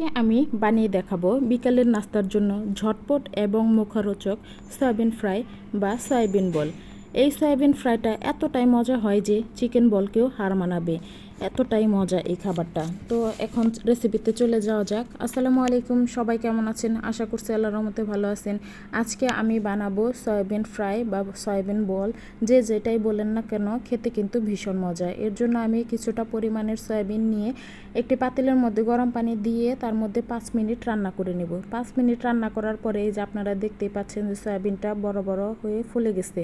আজকে আমি বানিয়ে দেখাবো বিকালের নাস্তার জন্য ঝটপট এবং মুখরোচক সয়াবিন ফ্রাই বা সয়াবিন বল। এই সয়াবিন ফ্রাইটা এতটাই মজা হয় যে চিকেন বলকেও হার মানাবে। এতটাই মজা এই খাবারটা। তো এখন রেসিপিতে চলে যাওয়া যাক। আসসালামু আলাইকুম, সবাই কেমন আছেন? আশা করছি আল্লাহর রহমতে ভালো আছেন। আজকে আমি বানাবো সয়াবিন ফ্রাই বা সয়াবিন বল। যে যেটাই বলেন না কেন, খেতে কিন্তু ভীষণ মজা। এর জন্য আমি কিছুটা পরিমাণের সয়াবিন নিয়ে একটি পাতিলের মধ্যে গরম পানি দিয়ে তার মধ্যে পাঁচ মিনিট রান্না করে নেব। পাঁচ মিনিট রান্না করার পরে এই যে আপনারা দেখতেই পাচ্ছেন যে সয়াবিনটা বড় বড় হয়ে ফুলে গেছে।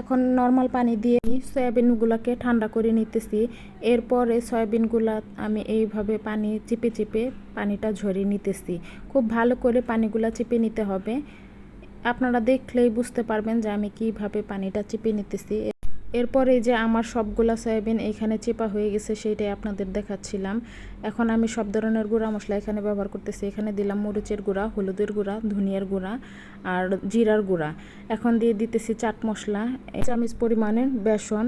এখন নর্মাল পানি দিয়ে সয়াবিনগুলোকে ঠান্ডা করে নিতেছি। এরপরে সয়াবিনগুলো আমি এইভাবে পানি চিপে চিপে পানিটা ঝরিয়ে নিতেছি। খুব ভালো করে পানিগুলো চিপে নিতে হবে। আপনারা দেখলেই বুঝতে পারবেন যে আমি কীভাবে পানিটা চিপে নিতেছি। এরপরে যে আমার সবগুলা সয়াবিন এখানে চেপা হয়ে গেছে, সেইটাই আপনাদের দেখাচ্ছিলাম। এখন আমি সব ধরনের গুঁড়া মশলা এখানে ব্যবহার করতেছি। এখানে দিলাম মরিচের গুঁড়া, হলুদের গুঁড়া, ধনিয়ার গুঁড়া আর জিরার গুঁড়া। এখন দিয়ে দিতেছি চাট মশলা, এক চামচ পরিমাণের বেসন।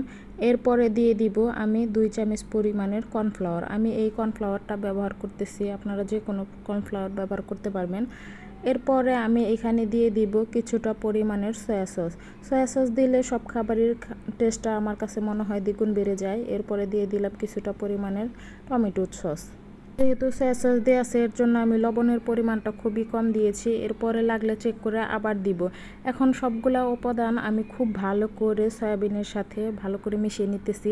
এরপরে দিয়ে দিব আমি দুই চামচ পরিমাণের কর্নফ্লাওয়ার। আমি এই কর্নফ্লাওয়ারটা ব্যবহার করতেছি, আপনারা যে কোনো কর্নফ্লাওয়ার ব্যবহার করতে পারবেন। এরপরে আমি এখানে দিয়ে দিব কিছুটা পরিমাণের সয়া সস সয়া সস দিলে সব খাবারের টেস্টটা আমার কাছে মনে হয় দ্বিগুণ বেড়ে যায়। এরপরে দিয়ে দিলাম কিছুটা পরিমাণের টমেটো সস যেহেতু সয়া সস দেওয়া আছে, এর জন্য আমি লবণের পরিমাণটা খুবই কম দিয়েছি। এরপরে লাগলে চেক করে আবার দিব। এখন সবগুলা উপাদান আমি খুব ভালো করে সয়াবিনের সাথে ভালো করে মিশিয়ে নিতেছি।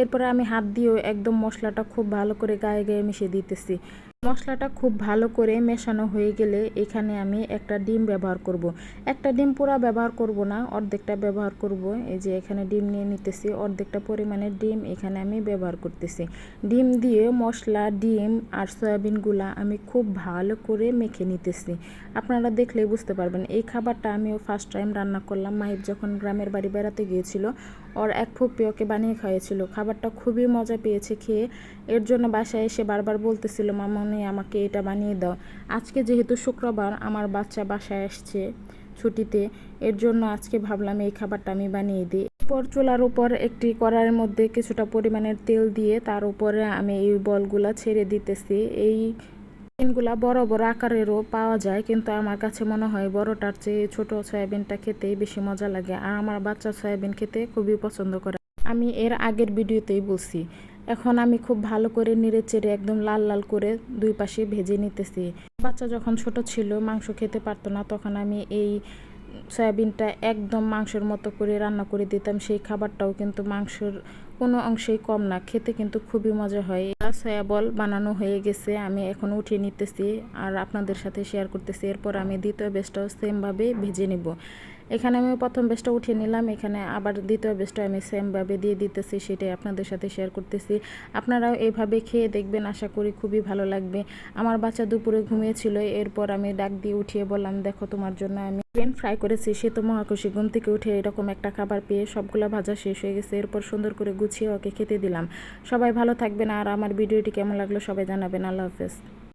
এরপরে আমি হাত দিয়েও একদম মশলাটা খুব ভালো করে গায়ে গায়ে মিশিয়ে দিতেছি। মশলাটা খুব ভালো করে মেশানো হয়ে গেলে এখানে আমি একটা ডিম ব্যবহার করব। একটা ডিম পুরা ব্যবহার করব না, অর্ধেকটা ব্যবহার করব। এই যে এখানে ডিম নিয়ে নিতেছি, অর্ধেকটা পরিমাণে ডিম এখানে আমি ব্যবহার করতেছি। ডিম দিয়ে মশলা, ডিম আর সয়াবিনগুলা আমি খুব ভালো করে মেখে নিতেছি। আপনারা দেখলেই বুঝতে পারবেন, এই খাবারটা আমিও ফার্স্ট টাইম রান্না করলাম। মাহিব যখন গ্রামের বাড়ি বেড়াতে গিয়েছিল ওর এক ফুপি ওকে বানিয়ে খাইয়েছিল। খাবারটা খুবই মজা পেয়েছে খেয়ে। এর জন্য বাসায় এসে বারবার বলতেছিল, মামনি, আমাকে এটা বানিয়ে দাও। আজকে যেহেতু শুক্রবার, আমার বাচ্চা বাসায় আসছে ছুটিতে, এর জন্য আজকে ভাবলাম এই খাবারটা আমি বানিয়ে দিই। এরপর চুলার উপর একটি কড়াইয়ের মধ্যে কিছুটা পরিমাণের তেল দিয়ে তার উপরে আমি এই বলগুলা ছেড়ে দিতেছি। এই সয়াবিনগুলা বড় বড় আকারেরও পাওয়া যায়, কিন্তু আমার কাছে মনে হয় বড়টার চেয়ে ছোট সয়াবিনটা খেতেই বেশি মজা লাগে, আর আমার বাচ্চা সয়াবিন খেতে খুবই পছন্দ করে। আমি এর আগের ভিডিওতেই বলছি, এখন আমি খুব ভালো করে নেড়ে চেড়ে একদম লাল লাল করে দুই পাশে ভেজে নিতেছি। বাচ্চা যখন ছোট ছিল, মাংস খেতে পারতো না, তখন আমি এই সয়াবিনটা একদম মাংসের মতো করে রান্না করে দিতাম, সেই খাবারটাও কিন্তু মাংসের কোনো অংশেই কম না। খেতে কিন্তু খুবই মজা হয়। সয়া বল বানানো হয়ে গেছে, আমি এখন উঠিয়ে নিতেছি আর আপনাদের সাথে শেয়ার করতেছি। এরপর আমি দ্বিতীয় বেসটাও সেমভাবে ভেজে নেব। এখানে আমি প্রথম বেসটা উঠিয়ে নিলাম। এখানে আবার দ্বিতীয় বেসটা আমি সেমভাবে দিয়ে দিতেছি, সেটাই আপনাদের সাথে শেয়ার করতেছি। আপনারাও এইভাবে খেয়ে দেখবেন, আশা করি খুবই ভালো লাগবে। আমার বাচ্চা দুপুরে ঘুমিয়েছিল, এরপর আমি ডাক দিয়ে উঠিয়ে বললাম, দেখো তোমার জন্য আমি চিকেন ফ্রাই করেছি। সে তো মহাখুশি, ঘুম থেকে উঠে এরকম একটা খাবার পেয়ে সবগুলো ভাজা শেষ হয়ে গেছে। এরপর সুন্দর করে গুছিয়ে ওকে খেতে দিলাম। সবাই ভালো থাকবেন আর আমার ভিডিওটি কেমন লাগল সবাই জানাবেন। আল্লাহ হাফেজ।